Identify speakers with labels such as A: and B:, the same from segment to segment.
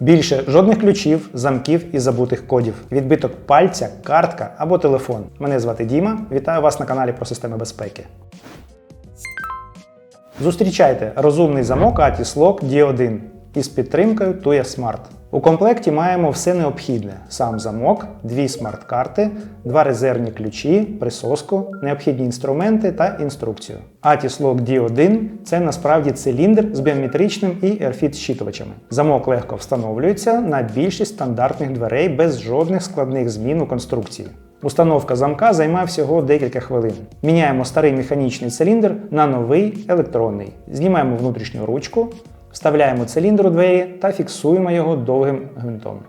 A: Більше жодних ключів, замків і забутих кодів, відбиток пальця, картка або телефон. Мене звати Діма. Вітаю вас на каналі про системи безпеки. Зустрічайте розумний замок Atis Lock D1 із підтримкою Tuya Smart. У комплекті маємо все необхідне: сам замок, дві смарт-карти, два резервні ключі, присоску, необхідні інструменти та інструкцію. Atis Lock D1 це насправді циліндр з біометричним і RFID щитувачами. Замок легко встановлюється на більшість стандартних дверей без жодних складних змін у конструкції. Установка замка займає всього декілька хвилин. Міняємо старий механічний циліндр на новий електронний. Знімаємо внутрішню ручку, вставляємо циліндр у двері та фіксуємо його довгим гвинтом.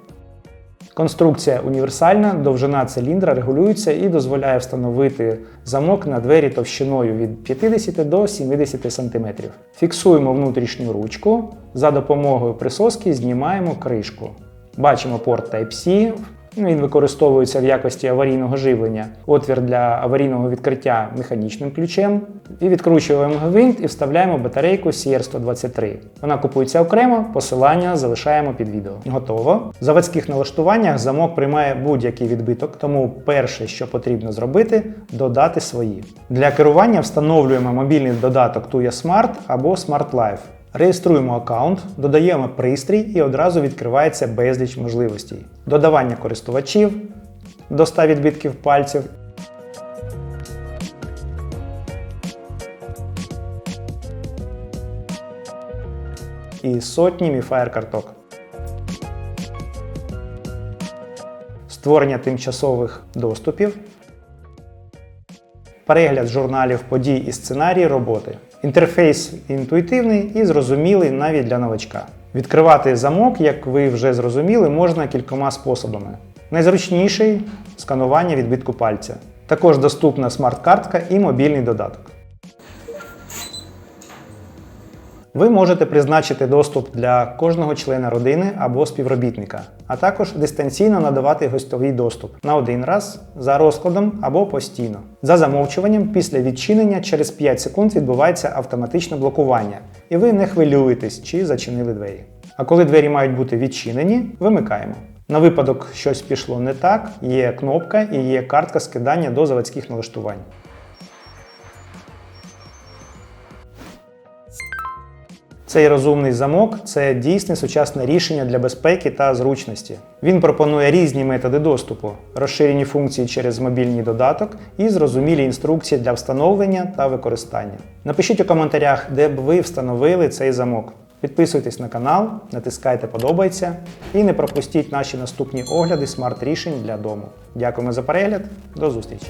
A: Конструкція універсальна, довжина циліндра регулюється і дозволяє встановити замок на двері товщиною від 50 до 70 см. Фіксуємо внутрішню ручку. За допомогою присоски знімаємо кришку. Бачимо порт Type-C. Ну, Він використовується в якості аварійного живлення, отвір для аварійного відкриття механічним ключем. І відкручуємо гвинт і вставляємо батарейку CR123. Вона купується окремо, посилання залишаємо під відео. Готово. В заводських налаштуваннях замок приймає будь-який відбиток, тому перше, що потрібно зробити, додати свої. Для керування встановлюємо мобільний додаток TUIA Smart або Smart Life. Реєструємо аккаунт, додаємо пристрій і одразу відкривається безліч можливостей. Додавання користувачів до 100 відбитків пальців. І сотні міфаєр карток. Створення тимчасових доступів. Перегляд журналів подій і сценарій роботи. Інтерфейс інтуїтивний і зрозумілий навіть для новачка. Відкривати замок, як ви вже зрозуміли, можна кількома способами. Найзручніший сканування відбитку пальця. Також доступна смарт-картка і мобільний додаток. Ви можете призначити доступ для кожного члена родини або співробітника, а також дистанційно надавати гостовий доступ на один раз за розкладом або постійно. За замовчуванням, після відчинення через 5 секунд відбувається автоматичне блокування, і ви не хвилюєтесь, чи зачинили двері. А коли двері мають бути відчинені, вимикаємо. На випадок щось пішло не так, є кнопка і є картка скидання до заводських налаштувань. Цей розумний замок це дійсне сучасне рішення для безпеки та зручності. Він пропонує різні методи доступу, розширені функції через мобільний додаток і зрозумілі інструкції для встановлення та використання. Напишіть у коментарях, де б ви встановили цей замок. Підписуйтесь на канал, натискайте подобається і не пропустіть наші наступні огляди смарт-рішень для дому. Дякуємо за перегляд, до зустрічі!